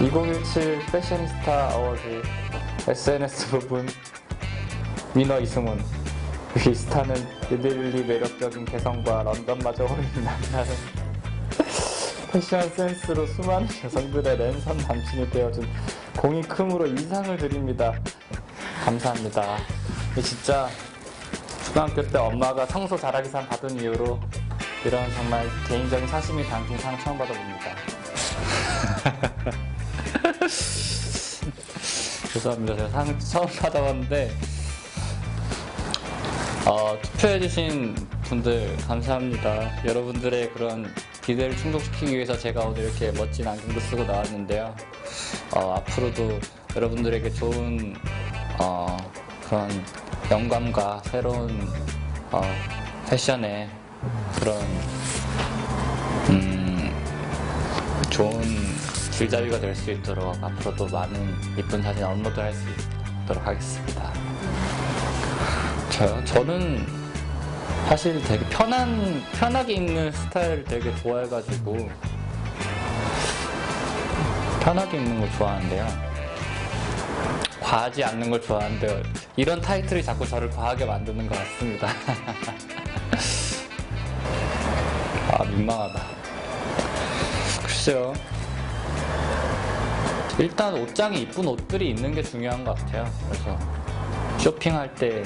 (2017) 패셔니스타 어워즈 SNS 부분 위너 이승훈 이 스타는 유들리 매력적인 개성과 런던마저 어울리는 남자는 패션 센스로 수많은 여성들의 랜선 남친이 되어준 공이 큼으로 이상을 드립니다. 감사합니다. 진짜 초등학교 때 엄마가 청소 잘하기 상 받은 이유로 이런 정말 개인적인 사심이 담긴 상 처음 받아봅니다. 죄송합니다. 제가 상 처음 받아봤는데 어, 투표해주신 분들 감사합니다. 여러분들의 그런 기대를 충족시키기 위해서 제가 오늘 이렇게 멋진 안경도 쓰고 나왔는데요. 어, 앞으로도 여러분들에게 좋은 어, 그런 영감과 새로운 어, 패션의 그런 음, 좋은 길잡이가 될 수 있도록 앞으로도 많은 이쁜 사진 업로드 할 수 있도록 하겠습니다. 저요? 저는 사실 되게 편한, 편하게 입는 스타일을 되게 좋아해가지고 편하게 입는 걸 좋아하는데요. 과하지 않는 걸 좋아하는데요. 이런 타이틀이 자꾸 저를 과하게 만드는 것 같습니다. 아, 민망하다. 글쎄요. 일단 옷장에 이쁜 옷들이 있는 게 중요한 것 같아요. 그래서 쇼핑할 때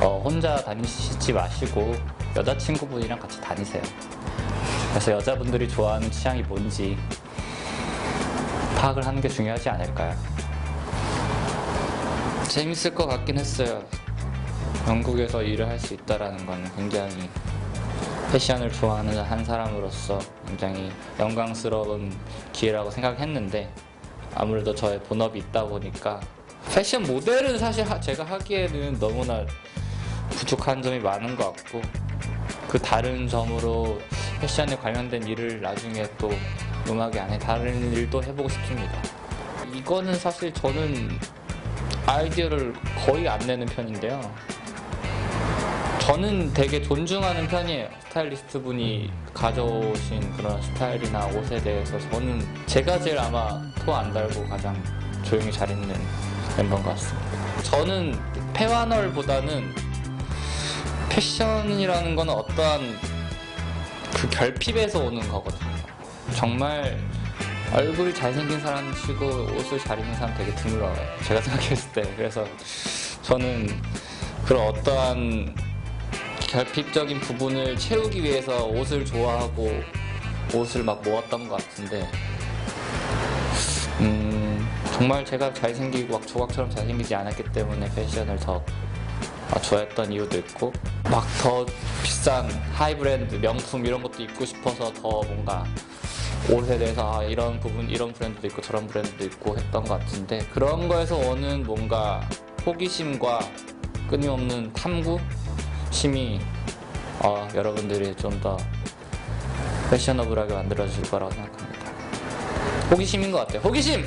어, 혼자 다니시지 마시고 여자친구분이랑 같이 다니세요. 그래서 여자분들이 좋아하는 취향이 뭔지 파악을 하는 게 중요하지 않을까요? 재밌을 것 같긴 했어요. 영국에서 일을 할 수 있다라는 건 굉장히 패션을 좋아하는 한 사람으로서 굉장히 영광스러운 기회라고 생각했는데 아무래도 저의 본업이 있다 보니까 패션 모델은 사실 하- 제가 하기에는 너무나 부족한 점이 많은 것 같고 그 다른 점으로 패션에 관련된 일을 나중에 또 음악이 안에 다른 일도 해보고 싶습니다. 이거는 사실 저는 아이디어를 거의 안 내는 편인데요. 저는 되게 존중하는 편이에요. 스타일리스트 분이 가져오신 그런 스타일이나 옷에 대해서 저는 제가 제일 아마 토 안 달고 가장 조용히 잘 입는 멤버인 것 같습니다. 저는 패와널보다는 패션이라는 거는 어떠한 그 결핍에서 오는 거거든요. 정말 얼굴이 잘생긴 사람 치고 옷을 잘 입는 사람 되게 드물어요. 제가 생각했을 때. 그래서 저는 그런 어떠한 결핍적인 부분을 채우기 위해서 옷을 좋아하고 옷을 막 모았던 것 같은데 음, 정말 제가 잘생기고 막 조각처럼 잘생기지 않았기 때문에 패션을 더 아, 좋아했던 이유도 있고 막 더 비싼 하이브랜드 명품 이런 것도 입고 싶어서 더 뭔가 옷에 대해서 아, 이런 부분 이런 브랜드도 있고 저런 브랜드도 있고 했던 것 같은데 그런 거에서 오는 뭔가 호기심과 끊임없는 탐구심이 어, 여러분들이 좀 더 패셔너블하게 만들어줄 거라고 생각합니다. 호기심인 것 같아요. 호기심!